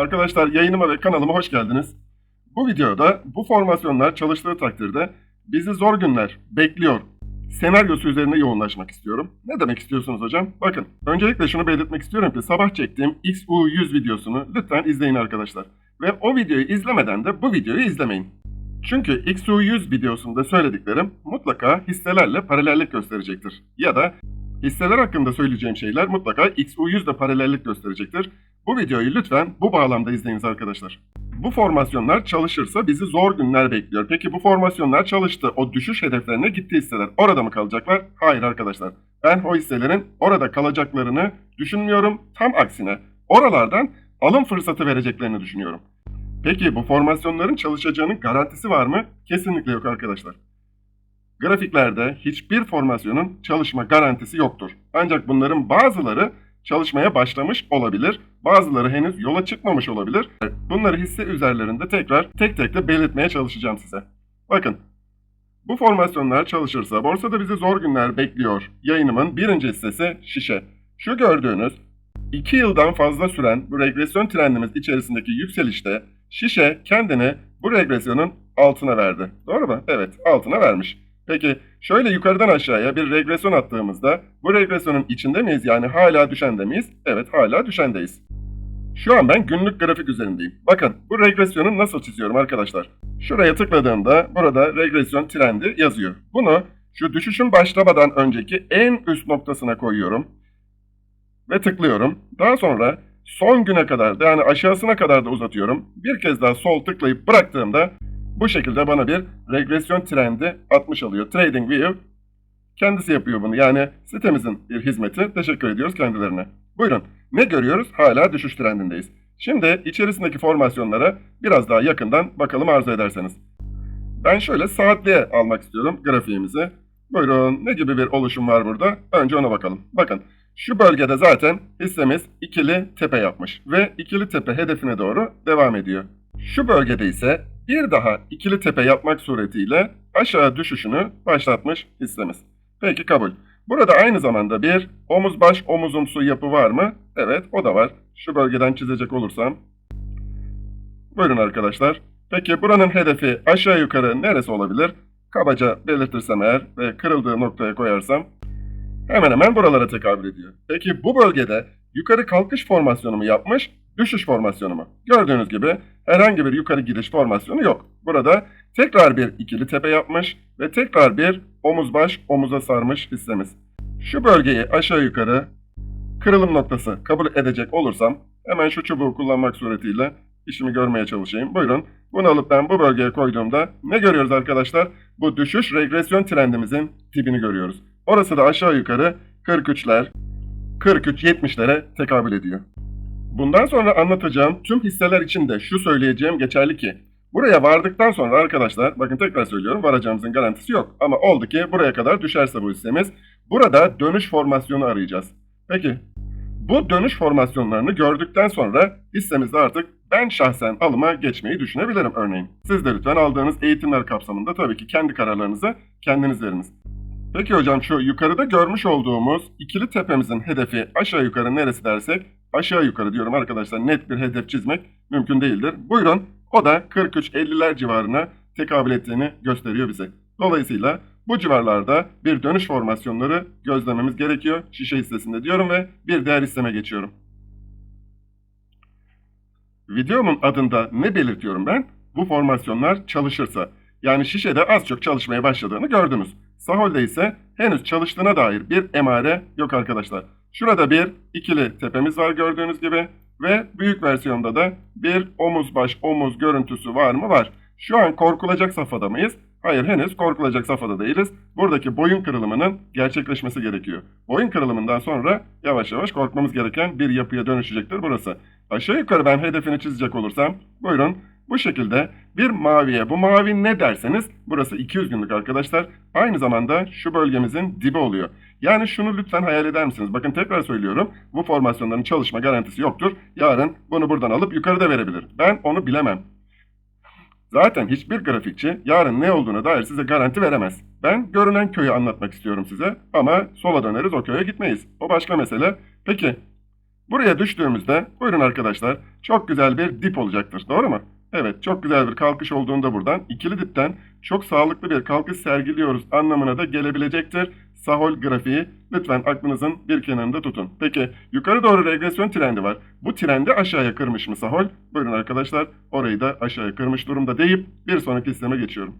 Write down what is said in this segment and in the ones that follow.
Arkadaşlar yayınıma ve kanalıma hoş geldiniz. Bu videoda bu formasyonlar çalıştığı takdirde bizi zor günler bekliyor. Senaryosu üzerine yoğunlaşmak istiyorum. Ne demek istiyorsunuz hocam? Bakın, öncelikle şunu belirtmek istiyorum ki sabah çektiğim XU100 videosunu lütfen izleyin arkadaşlar. Ve o videoyu izlemeden de bu videoyu izlemeyin. Çünkü XU100 videosunda söylediklerim mutlaka hisselerle paralellik gösterecektir. Ya da hisseler hakkında söyleyeceğim şeyler mutlaka XU100 de paralellik gösterecektir. Bu videoyu lütfen bu bağlamda izleyiniz arkadaşlar. Bu formasyonlar çalışırsa bizi zor günler bekliyor. Peki bu formasyonlar çalıştı. O düşüş hedeflerine gitti hisseler. Orada mı kalacaklar? Hayır arkadaşlar. Ben o hisselerin orada kalacaklarını düşünmüyorum. Tam aksine oralardan alım fırsatı vereceklerini düşünüyorum. Peki bu formasyonların çalışacağının garantisi var mı? Kesinlikle yok arkadaşlar. Grafiklerde hiçbir formasyonun çalışma garantisi yoktur. Ancak bunların bazıları çalışmaya başlamış olabilir, bazıları henüz yola çıkmamış olabilir. Bunları hisse üzerlerinde tekrar tek tek de belirtmeye çalışacağım size. Bakın, bu formasyonlar çalışırsa borsada bizi zor günler bekliyor. Yayınımın birinci hissesi şişe. Şu gördüğünüz 2 yıldan fazla süren bu regresyon trendimiz içerisindeki yükselişte şişe kendini bu regresyonun altına verdi. Doğru mu? Evet, altına vermiş. Peki şöyle yukarıdan aşağıya bir regresyon attığımızda bu regresyonun içinde miyiz? Yani hala düşende miyiz? Evet hala düşendeyiz. Şu an ben günlük grafik üzerindeyim. Bakın bu regresyonu nasıl çiziyorum arkadaşlar. Şuraya tıkladığımda burada regresyon trendi yazıyor. Bunu şu düşüşün başlamadan önceki en üst noktasına koyuyorum. Ve tıklıyorum. Daha sonra son güne kadar da yani aşağısına kadar da uzatıyorum. Bir kez daha sol tıklayıp bıraktığımda bu şekilde bana bir regresyon trendi atmış oluyor. TradingView kendisi yapıyor bunu. Yani sitemizin bir hizmeti. Teşekkür ediyoruz kendilerine. Buyurun. Ne görüyoruz? Hala düşüş trendindeyiz. Şimdi içerisindeki formasyonlara biraz daha yakından bakalım arzu ederseniz. Ben şöyle saatliğe almak istiyorum grafiğimizi. Buyurun ne gibi bir oluşum var burada? Önce ona bakalım. Bakın şu bölgede zaten hissemiz ikili tepe yapmış ve ikili tepe hedefine doğru devam ediyor. Şu bölgede ise bir daha ikili tepe yapmak suretiyle aşağı düşüşünü başlatmış hissemiz. Peki kabul. Burada aynı zamanda bir omuz baş omuzumsu yapı var mı? Evet o da var. Şu bölgeden çizecek olursam. Buyurun arkadaşlar. Peki buranın hedefi aşağı yukarı neresi olabilir? Kabaca belirtirsem eğer ve kırıldığı noktaya koyarsam hemen hemen buralara tekabül ediyor. Peki bu bölgede yukarı kalkış formasyonu mu yapmış, düşüş formasyonu mu? Gördüğünüz gibi herhangi bir yukarı gidiş formasyonu yok. Burada tekrar bir ikili tepe yapmış ve tekrar bir omuz baş omuza sarmış hissemiz. Şu bölgeyi aşağı yukarı kırılım noktası kabul edecek olursam hemen şu çubuğu kullanmak suretiyle işimi görmeye çalışayım. Buyurun bunu alıp ben bu bölgeye koyduğumda ne görüyoruz arkadaşlar? Bu düşüş regresyon trendimizin tipini görüyoruz. Orası da aşağı yukarı 43'ler, 43-70'lere tekabül ediyor. Bundan sonra anlatacağım tüm hisseler için de şu söyleyeceğim geçerli ki buraya vardıktan sonra arkadaşlar bakın tekrar söylüyorum varacağımızın garantisi yok. Ama oldu ki buraya kadar düşerse bu hissemiz burada dönüş formasyonu arayacağız. Peki bu dönüş formasyonlarını gördükten sonra hissemizde artık ben şahsen alıma geçmeyi düşünebilirim örneğin. Siz de lütfen aldığınız eğitimler kapsamında tabii ki kendi kararlarınızı kendiniz veriniz. Peki hocam şu yukarıda görmüş olduğumuz ikili tepemizin hedefi aşağı yukarı neresi dersek aşağı yukarı diyorum arkadaşlar net bir hedef çizmek mümkün değildir. Buyurun o da 43-50'ler civarına tekabül ettiğini gösteriyor bize. Dolayısıyla bu civarlarda bir dönüş formasyonları gözlememiz gerekiyor şişe hissesinde diyorum ve bir diğer hisseme geçiyorum. Videomun adında ne belirtiyorum ben? Bu formasyonlar çalışırsa. Yani şişede az çok çalışmaya başladığını gördünüz. Sahol'de ise henüz çalıştığına dair bir emare yok arkadaşlar. Şurada bir ikili tepemiz var gördüğünüz gibi ve büyük versiyonda da bir omuz baş omuz görüntüsü var mı? Var. Şu an korkulacak safhada mıyız? Hayır henüz korkulacak safhada değiliz. Buradaki boyun kırılımının gerçekleşmesi gerekiyor. Boyun kırılımından sonra yavaş yavaş korkmamız gereken bir yapıya dönüşecektir burası. Aşağı yukarı ben hedefini çizecek olursam buyurun bu şekilde bir maviye bu mavi ne derseniz burası 200 günlük arkadaşlar. Aynı zamanda şu bölgemizin dibi oluyor. Yani şunu lütfen hayal eder misiniz? Bakın tekrar söylüyorum. Bu formasyonların çalışma garantisi yoktur. Yarın bunu buradan alıp yukarıda verebilir. Ben onu bilemem. Zaten hiçbir grafikçi yarın ne olduğuna dair size garanti veremez. Ben görünen köyü anlatmak istiyorum size ama sola döneriz o köye gitmeyiz. O başka mesele. Peki Buraya düştüğümüzde buyurun arkadaşlar çok güzel bir dip olacaktır. Doğru mu? Evet çok güzel bir kalkış olduğunda buradan ikili dipten çok sağlıklı bir kalkış sergiliyoruz anlamına da gelebilecektir. Sahol grafiği lütfen aklınızın bir kenarında tutun. Peki yukarı doğru regresyon trendi var. Bu trendi aşağıya kırmış mı Sahol? Buyurun arkadaşlar orayı da aşağıya kırmış durumda deyip bir sonraki sisteme geçiyorum.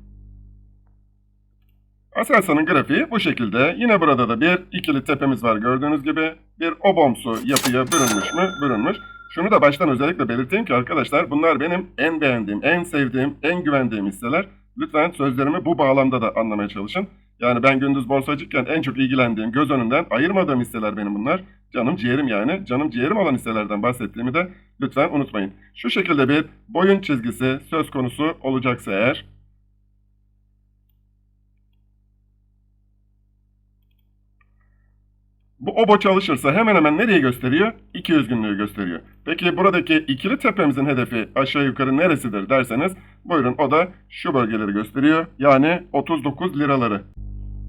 Aselsan'ın grafiği bu şekilde. Yine burada da bir ikili tepemiz var gördüğünüz gibi. Bir obomsu yapıya bürünmüş mü? Bürünmüş. Şunu da baştan özellikle belirteyim ki arkadaşlar bunlar benim en beğendiğim, en sevdiğim, en güvendiğim hisseler. Lütfen sözlerimi bu bağlamda da anlamaya çalışın. Yani ben gündüz borsacıkken en çok ilgilendiğim, göz önünden ayırmadığım hisseler benim bunlar. Canım ciğerim yani. Canım ciğerim olan hisselerden bahsettiğimi de lütfen unutmayın. Şu şekilde bir boyun çizgisi söz konusu olacaksa eğer Bu obo çalışırsa hemen hemen nereye gösteriyor? 200 günlüğü gösteriyor. Peki buradaki ikili tepemizin hedefi aşağı yukarı neresidir derseniz buyurun o da şu bölgeleri gösteriyor. Yani 39 liraları.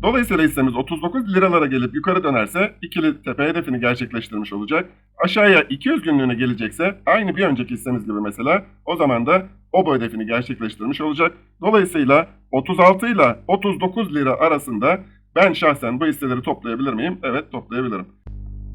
Dolayısıyla hissemiz 39 liralara gelip yukarı dönerse ikili tepe hedefini gerçekleştirmiş olacak. Aşağıya 200 günlüğüne gelecekse aynı bir önceki hissemiz gibi mesela o zaman da obo hedefini gerçekleştirmiş olacak. Dolayısıyla 36 ile 39 lira arasında ben şahsen bu hisseleri toplayabilir miyim? Evet toplayabilirim.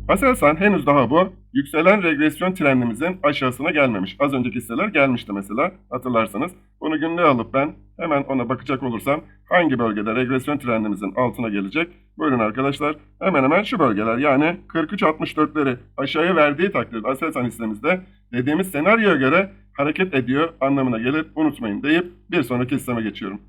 Aselsan henüz daha bu yükselen regresyon trendimizin aşağısına gelmemiş. Az önceki hisseler gelmişti mesela hatırlarsanız. Bunu günlüğe alıp ben hemen ona bakacak olursam hangi bölgede regresyon trendimizin altına gelecek? Buyurun arkadaşlar hemen hemen şu bölgeler yani 43-64'leri aşağıya verdiği takdirde Aselsan hissemizde dediğimiz senaryoya göre hareket ediyor anlamına gelir unutmayın deyip bir sonraki hisseme geçiyorum.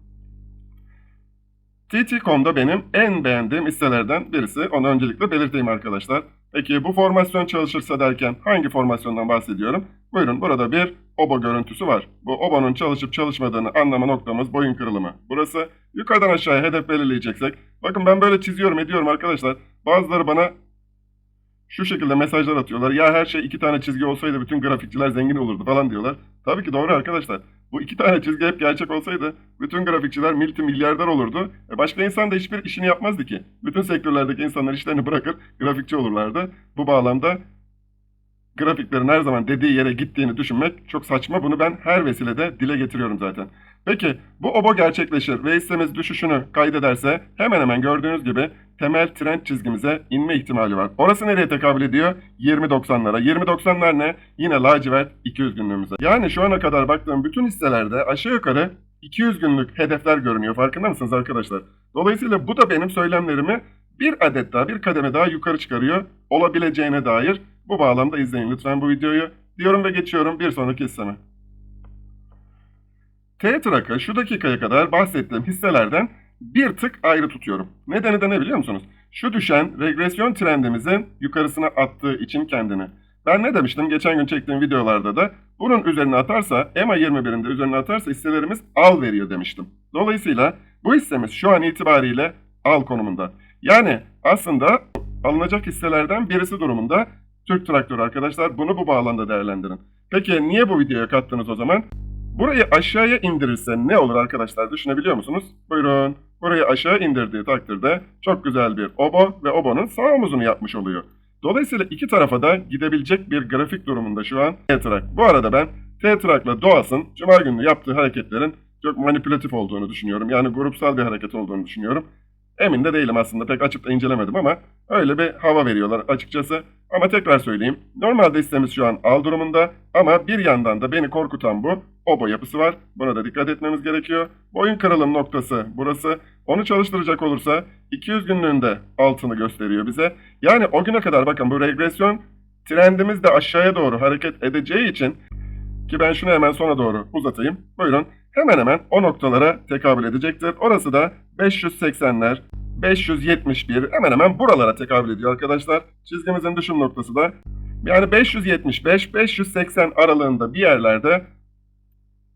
TT.com'da benim en beğendiğim hisselerden birisi. Onu öncelikle belirteyim arkadaşlar. Peki bu formasyon çalışırsa derken hangi formasyondan bahsediyorum? Buyurun burada bir obo görüntüsü var. Bu obonun çalışıp çalışmadığını anlama noktamız boyun kırılımı. Burası yukarıdan aşağıya hedef belirleyeceksek. Bakın ben böyle çiziyorum ediyorum arkadaşlar. Bazıları bana şu şekilde mesajlar atıyorlar. Ya her şey iki tane çizgi olsaydı bütün grafikçiler zengin olurdu falan diyorlar. Tabii ki doğru arkadaşlar. Bu iki tane çizgi hep gerçek olsaydı bütün grafikçiler multi milyarder olurdu. E başka insan da hiçbir işini yapmazdı ki. Bütün sektörlerdeki insanlar işlerini bırakır grafikçi olurlardı. Bu bağlamda grafiklerin her zaman dediği yere gittiğini düşünmek çok saçma. Bunu ben her vesilede dile getiriyorum zaten. Peki bu obo gerçekleşir ve hissemiz düşüşünü kaydederse hemen hemen gördüğünüz gibi temel trend çizgimize inme ihtimali var. Orası nereye tekabül ediyor? 20.90'lara. 20.90'lar ne? Yine lacivert 200 günlüğümüze. Yani şu ana kadar baktığım bütün hisselerde aşağı yukarı 200 günlük hedefler görünüyor. Farkında mısınız arkadaşlar? Dolayısıyla bu da benim söylemlerimi bir adet daha, bir kademe daha yukarı çıkarıyor. Olabileceğine dair bu bağlamda izleyin lütfen bu videoyu. Diyorum ve geçiyorum bir sonraki hisseme. T-Trak'ı şu dakikaya kadar bahsettiğim hisselerden bir tık ayrı tutuyorum. Nedeni de ne biliyor musunuz? Şu düşen regresyon trendimizin yukarısına attığı için kendini. Ben ne demiştim geçen gün çektiğim videolarda da bunun üzerine atarsa EMA 21'inde üzerine atarsa hisselerimiz al veriyor demiştim. Dolayısıyla bu hissemiz şu an itibariyle al konumunda. Yani aslında alınacak hisselerden birisi durumunda Türk Traktör arkadaşlar bunu bu bağlamda değerlendirin. Peki niye bu videoya kattınız o zaman? Burayı aşağıya indirirse ne olur arkadaşlar düşünebiliyor musunuz? Buyurun. Burayı aşağı indirdiği takdirde çok güzel bir obo ve obonun sağ omuzunu yapmış oluyor. Dolayısıyla iki tarafa da gidebilecek bir grafik durumunda şu an T-Track. Bu arada ben T-Track'la Doğas'ın Cuma günü yaptığı hareketlerin çok manipülatif olduğunu düşünüyorum. Yani grupsal bir hareket olduğunu düşünüyorum. Emin de değilim aslında pek açıp da incelemedim ama öyle bir hava veriyorlar açıkçası. Ama tekrar söyleyeyim. Normalde hissemiz şu an al durumunda ama bir yandan da beni korkutan bu obo yapısı var. Buna da dikkat etmemiz gerekiyor. Boyun kırılım noktası burası. Onu çalıştıracak olursa 200 günlüğünde altını gösteriyor bize. Yani o güne kadar bakın bu regresyon trendimiz de aşağıya doğru hareket edeceği için ki ben şunu hemen sona doğru uzatayım. Buyurun. Hemen hemen o noktalara tekabül edecektir. Orası da 580'ler, 571 hemen hemen buralara tekabül ediyor arkadaşlar. Çizgimizin düşüm noktası da yani 575-580 aralığında bir yerlerde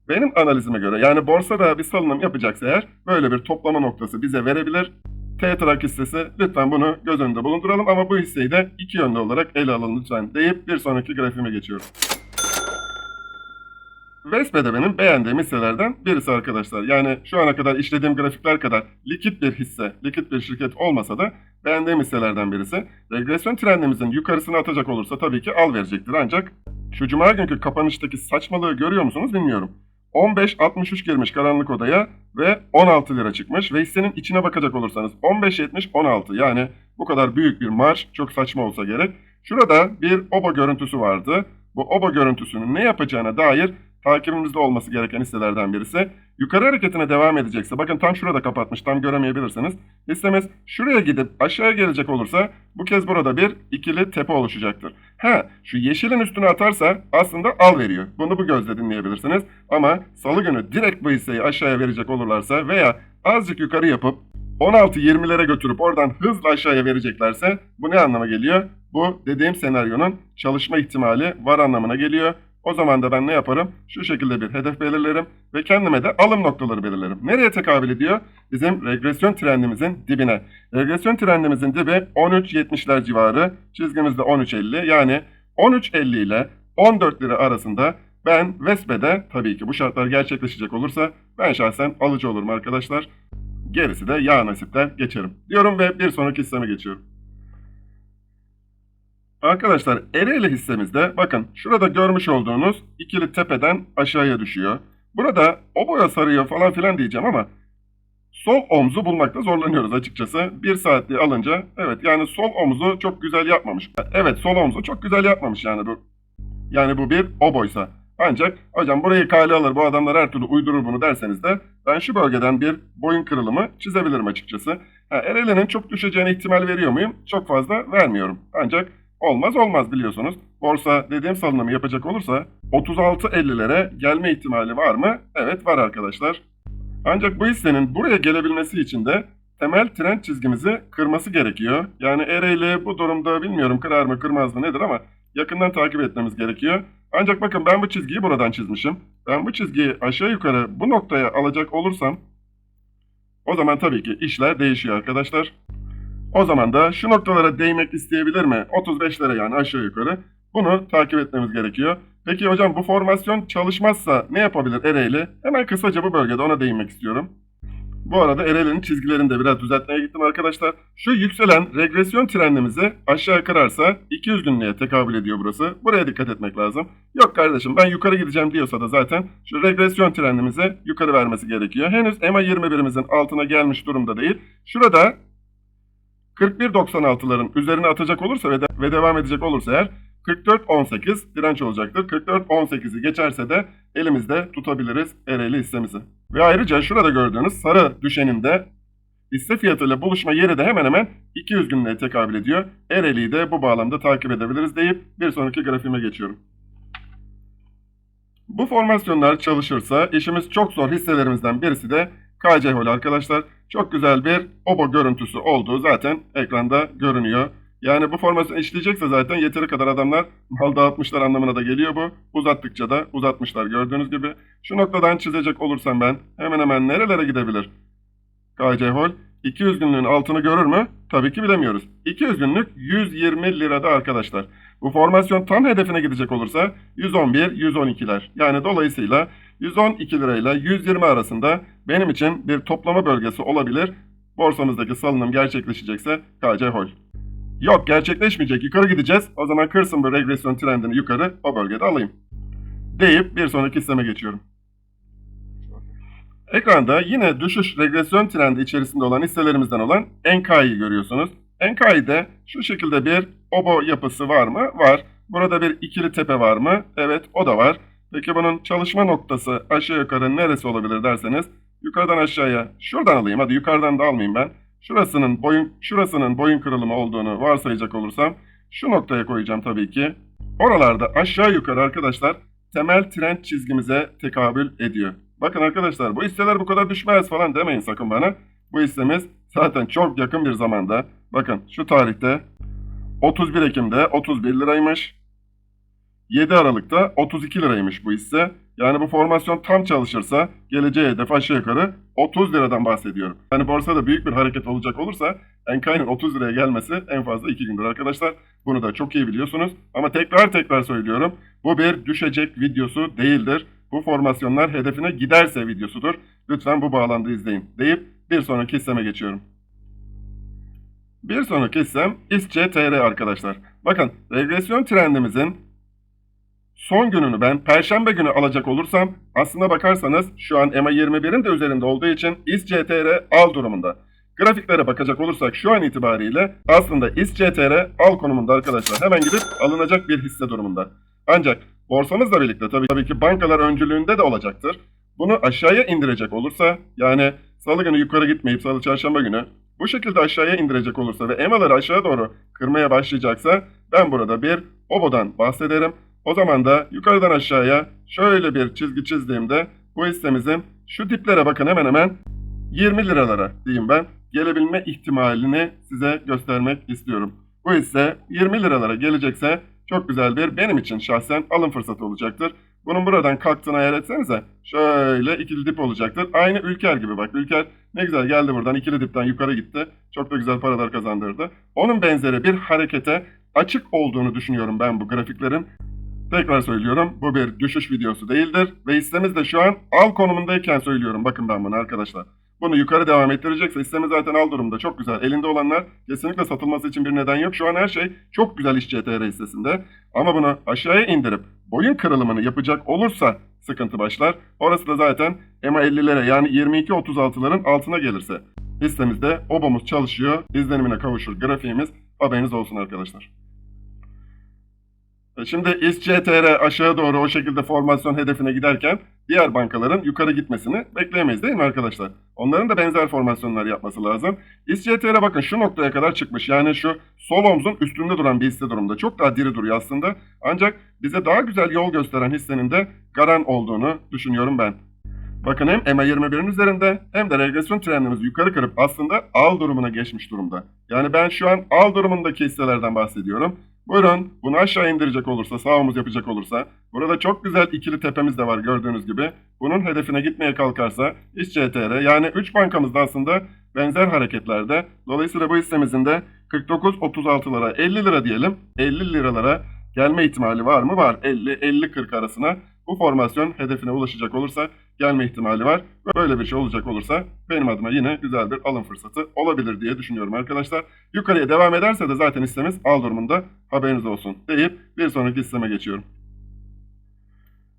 benim analizime göre yani borsada bir salınım yapacaksa eğer böyle bir toplama noktası bize verebilir. T-Trak hissesi lütfen bunu göz önünde bulunduralım ama bu hisseyi de iki yönlü olarak ele alın lütfen deyip bir sonraki grafiğime geçiyorum. Vespe de benim beğendiğim hisselerden birisi arkadaşlar. Yani şu ana kadar işlediğim grafikler kadar likit bir hisse, likit bir şirket olmasa da beğendiğim hisselerden birisi. Regresyon trendimizin yukarısını atacak olursa tabii ki al verecektir. Ancak şu cuma günkü kapanıştaki saçmalığı görüyor musunuz bilmiyorum. 15.63 girmiş karanlık odaya ve 16 lira çıkmış ve hissenin içine bakacak olursanız 15.70 16 yani bu kadar büyük bir marş çok saçma olsa gerek. Şurada bir oba görüntüsü vardı. Bu oba görüntüsünün ne yapacağına dair takibimizde olması gereken hisselerden birisi. Yukarı hareketine devam edecekse, bakın tam şurada kapatmış, tam göremeyebilirsiniz. Hissemiz şuraya gidip aşağıya gelecek olursa bu kez burada bir ikili tepe oluşacaktır. Ha, şu yeşilin üstüne atarsa aslında al veriyor. Bunu bu gözle dinleyebilirsiniz. Ama salı günü direkt bu hisseyi aşağıya verecek olurlarsa veya azıcık yukarı yapıp 16-20'lere götürüp oradan hızla aşağıya vereceklerse bu ne anlama geliyor? Bu dediğim senaryonun çalışma ihtimali var anlamına geliyor. O zaman da ben ne yaparım? Şu şekilde bir hedef belirlerim ve kendime de alım noktaları belirlerim. Nereye tekabül ediyor? Bizim regresyon trendimizin dibine. Regresyon trendimizin dibi 13.70'ler civarı. Çizgimizde 13.50. Yani 13.50 ile 14 lira arasında ben Vespe'de tabii ki bu şartlar gerçekleşecek olursa ben şahsen alıcı olurum arkadaşlar. Gerisi de ya nasipler geçerim. Diyorum ve bir sonraki hisseme geçiyorum. Arkadaşlar Ereğli hissemizde bakın şurada görmüş olduğunuz ikili tepeden aşağıya düşüyor. Burada o boya sarıyor falan filan diyeceğim ama sol omzu bulmakta zorlanıyoruz açıkçası. Bir saatliği alınca evet yani sol omuzu çok güzel yapmamış. Evet sol omzu çok güzel yapmamış yani bu. Yani bu bir o boysa. Ancak hocam burayı kale alır bu adamlar her türlü uydurur bunu derseniz de ben şu bölgeden bir boyun kırılımı çizebilirim açıkçası. Ha, Ereğli'nin çok düşeceğine ihtimal veriyor muyum? Çok fazla vermiyorum. Ancak olmaz olmaz biliyorsunuz. Borsa dediğim salınımı yapacak olursa 36.50'lere gelme ihtimali var mı? Evet var arkadaşlar. Ancak bu hissenin buraya gelebilmesi için de temel trend çizgimizi kırması gerekiyor. Yani Ereğli bu durumda bilmiyorum kırar mı kırmaz mı nedir ama yakından takip etmemiz gerekiyor. Ancak bakın ben bu çizgiyi buradan çizmişim. Ben bu çizgiyi aşağı yukarı bu noktaya alacak olursam o zaman tabii ki işler değişiyor arkadaşlar. O zaman da şu noktalara değmek isteyebilir mi? 35'lere yani aşağı yukarı. Bunu takip etmemiz gerekiyor. Peki hocam bu formasyon çalışmazsa ne yapabilir Ereğli? Hemen kısaca bu bölgede ona değinmek istiyorum. Bu arada Ereğli'nin çizgilerini de biraz düzeltmeye gittim arkadaşlar. Şu yükselen regresyon trendimizi aşağı kırarsa 200 günlüğe tekabül ediyor burası. Buraya dikkat etmek lazım. Yok kardeşim ben yukarı gideceğim diyorsa da zaten şu regresyon trendimizi yukarı vermesi gerekiyor. Henüz EMA 21'imizin altına gelmiş durumda değil. Şurada 41.96'ların üzerine atacak olursa ve, de, ve devam edecek olursa eğer 44.18 direnç olacaktır. 44.18'i geçerse de elimizde tutabiliriz Ereğli hissemizi. Ve ayrıca şurada gördüğünüz sarı düşenin de hisse fiyatıyla buluşma yeri de hemen hemen 200 günlüğe tekabül ediyor. Ereğli'yi de bu bağlamda takip edebiliriz deyip bir sonraki grafiğime geçiyorum. Bu formasyonlar çalışırsa işimiz çok zor hisselerimizden birisi de KC arkadaşlar. Çok güzel bir obo görüntüsü olduğu zaten ekranda görünüyor. Yani bu formasyon işleyecekse zaten yeteri kadar adamlar mal dağıtmışlar anlamına da geliyor bu. Uzattıkça da uzatmışlar gördüğünüz gibi. Şu noktadan çizecek olursam ben hemen hemen nerelere gidebilir? KC Hol 200 günlüğün altını görür mü? Tabii ki bilemiyoruz. 200 günlük 120 lirada arkadaşlar. Bu formasyon tam hedefine gidecek olursa 111-112'ler. Yani dolayısıyla 112 lirayla 120 arasında benim için bir toplama bölgesi olabilir. Borsamızdaki salınım gerçekleşecekse KC Hol. Yok gerçekleşmeyecek yukarı gideceğiz. O zaman kırsın bu regresyon trendini yukarı o bölgede alayım. Deyip bir sonraki hisseme geçiyorum. Ekranda yine düşüş regresyon trendi içerisinde olan hisselerimizden olan Enkai'yi görüyorsunuz. Enkai'de şu şekilde bir obo yapısı var mı? Var. Burada bir ikili tepe var mı? Evet o da var. Peki bunun çalışma noktası aşağı yukarı neresi olabilir derseniz yukarıdan aşağıya şuradan alayım hadi yukarıdan da almayayım ben. Şurasının boyun şurasının boyun kırılımı olduğunu varsayacak olursam şu noktaya koyacağım tabii ki. Oralarda aşağı yukarı arkadaşlar temel trend çizgimize tekabül ediyor. Bakın arkadaşlar bu hisseler bu kadar düşmez falan demeyin sakın bana. Bu hissemiz zaten çok yakın bir zamanda. Bakın şu tarihte 31 Ekim'de 31 liraymış. 7 Aralık'ta 32 liraymış bu hisse. Yani bu formasyon tam çalışırsa geleceği hedef aşağı yukarı 30 liradan bahsediyorum. Yani borsada büyük bir hareket olacak olursa Enkai'nin 30 liraya gelmesi en fazla 2 gündür arkadaşlar. Bunu da çok iyi biliyorsunuz. Ama tekrar tekrar söylüyorum. Bu bir düşecek videosu değildir. bu formasyonlar hedefine giderse videosudur. Lütfen bu bağlamda izleyin deyip bir sonraki hisseme geçiyorum. Bir sonraki hissem ISCTR arkadaşlar. Bakın regresyon trendimizin son gününü ben perşembe günü alacak olursam aslına bakarsanız şu an EMA 21'in de üzerinde olduğu için ISCTR al durumunda. Grafiklere bakacak olursak şu an itibariyle aslında ISCTR al konumunda arkadaşlar. Hemen gidip alınacak bir hisse durumunda. Ancak borsamızla birlikte tabii, tabii ki bankalar öncülüğünde de olacaktır. Bunu aşağıya indirecek olursa yani salı günü yukarı gitmeyip salı çarşamba günü bu şekilde aşağıya indirecek olursa ve EMA'ları aşağı doğru kırmaya başlayacaksa ben burada bir OBO'dan bahsederim. O zaman da yukarıdan aşağıya şöyle bir çizgi çizdiğimde bu hissemizin şu diplere bakın hemen hemen 20 liralara diyeyim ben gelebilme ihtimalini size göstermek istiyorum. Bu hisse 20 liralara gelecekse çok güzel bir benim için şahsen alım fırsatı olacaktır. Bunun buradan kalktığını hayal etsenize şöyle ikili dip olacaktır. Aynı Ülker gibi bak Ülker ne güzel geldi buradan ikili dipten yukarı gitti. Çok da güzel paralar kazandırdı. Onun benzeri bir harekete açık olduğunu düşünüyorum ben bu grafiklerin. Tekrar söylüyorum bu bir düşüş videosu değildir ve hissemiz de şu an al konumundayken söylüyorum bakın ben bunu arkadaşlar. Bunu yukarı devam ettirecekse hissemiz zaten al durumda çok güzel. Elinde olanlar kesinlikle satılması için bir neden yok. Şu an her şey çok güzel iş CTR hissesinde. Ama bunu aşağıya indirip boyun kırılımını yapacak olursa sıkıntı başlar. Orası da zaten EMA 50'lere yani 22-36'ların altına gelirse. Hissemizde obamız çalışıyor. İzlenimine kavuşur grafiğimiz. Haberiniz olsun arkadaşlar. E Şimdi İSCTR aşağı doğru o şekilde formasyon hedefine giderken diğer bankaların yukarı gitmesini bekleyemeyiz değil mi arkadaşlar? Onların da benzer formasyonlar yapması lazım. İSCTR bakın şu noktaya kadar çıkmış. Yani şu sol omzun üstünde duran bir hisse durumda. Çok daha diri duruyor aslında. Ancak bize daha güzel yol gösteren hissenin de Garan olduğunu düşünüyorum ben. Bakın hem EMA 21'in üzerinde hem de regresyon trendimizi yukarı kırıp aslında al durumuna geçmiş durumda. Yani ben şu an al durumundaki hisselerden bahsediyorum. Buyurun bunu aşağı indirecek olursa sağ omuz yapacak olursa burada çok güzel ikili tepemiz de var gördüğünüz gibi. Bunun hedefine gitmeye kalkarsa İSCTR yani 3 bankamız da aslında benzer hareketlerde. Dolayısıyla bu hissemizin de 49-36'lara 50 lira diyelim 50 liralara gelme ihtimali var mı? Var 50-50-40 arasına bu formasyon hedefine ulaşacak olursa gelme ihtimali var. Böyle bir şey olacak olursa benim adıma yine güzel bir alım fırsatı olabilir diye düşünüyorum arkadaşlar. Yukarıya devam ederse de zaten hissemiz al durumunda haberiniz olsun deyip bir sonraki hisseme geçiyorum.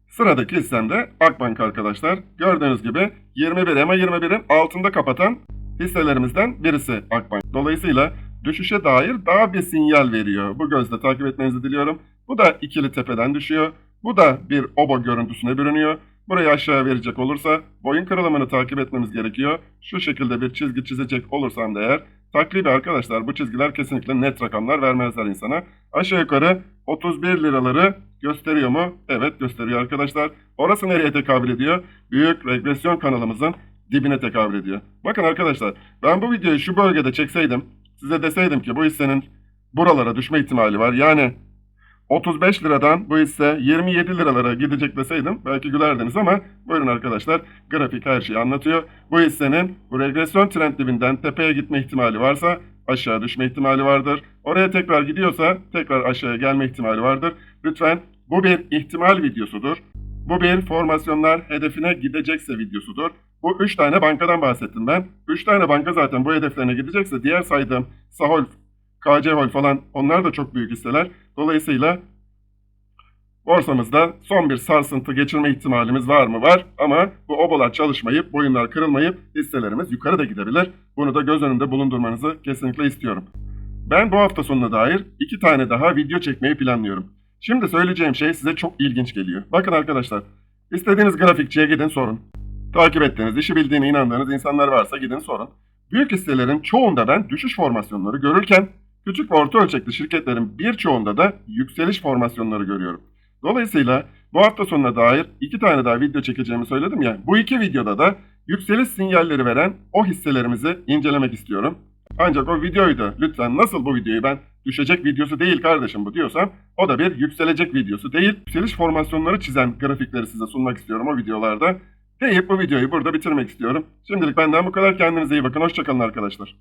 Sıradaki hissemde Akbank arkadaşlar. Gördüğünüz gibi 21 EMA 21'in altında kapatan hisselerimizden birisi Akbank. Dolayısıyla düşüşe dair daha bir sinyal veriyor. Bu gözle takip etmenizi diliyorum. Bu da ikili tepeden düşüyor. Bu da bir oba görüntüsüne bürünüyor. Burayı aşağı verecek olursa boyun kırılımını takip etmemiz gerekiyor. Şu şekilde bir çizgi çizecek olursam da eğer takribi arkadaşlar bu çizgiler kesinlikle net rakamlar vermezler insana. Aşağı yukarı 31 liraları gösteriyor mu? Evet gösteriyor arkadaşlar. Orası nereye tekabül ediyor? Büyük regresyon kanalımızın dibine tekabül ediyor. Bakın arkadaşlar ben bu videoyu şu bölgede çekseydim size deseydim ki bu hissenin buralara düşme ihtimali var. Yani 35 liradan bu hisse 27 liralara gidecek deseydim belki gülerdiniz ama buyurun arkadaşlar grafik her şeyi anlatıyor. Bu hissenin bu regresyon trend dibinden tepeye gitme ihtimali varsa aşağı düşme ihtimali vardır. Oraya tekrar gidiyorsa tekrar aşağıya gelme ihtimali vardır. Lütfen bu bir ihtimal videosudur. Bu bir formasyonlar hedefine gidecekse videosudur. Bu 3 tane bankadan bahsettim ben. 3 tane banka zaten bu hedeflerine gidecekse diğer saydığım Sahol, KC Hol falan onlar da çok büyük hisseler. Dolayısıyla borsamızda son bir sarsıntı geçirme ihtimalimiz var mı? Var ama bu obalar çalışmayıp, boyunlar kırılmayıp hisselerimiz yukarı da gidebilir. Bunu da göz önünde bulundurmanızı kesinlikle istiyorum. Ben bu hafta sonuna dair iki tane daha video çekmeyi planlıyorum. Şimdi söyleyeceğim şey size çok ilginç geliyor. Bakın arkadaşlar, istediğiniz grafikçiye gidin sorun. Takip ettiğiniz, işi bildiğine inandığınız insanlar varsa gidin sorun. Büyük hisselerin çoğunda ben düşüş formasyonları görürken küçük ve orta ölçekli şirketlerin birçoğunda da yükseliş formasyonları görüyorum. Dolayısıyla bu hafta sonuna dair iki tane daha video çekeceğimi söyledim ya. Bu iki videoda da yükseliş sinyalleri veren o hisselerimizi incelemek istiyorum. Ancak o videoyu da lütfen nasıl bu videoyu ben düşecek videosu değil kardeşim bu diyorsam o da bir yükselecek videosu değil. Yükseliş formasyonları çizen grafikleri size sunmak istiyorum o videolarda. Deyip bu videoyu burada bitirmek istiyorum. Şimdilik benden bu kadar. Kendinize iyi bakın. Hoşçakalın arkadaşlar.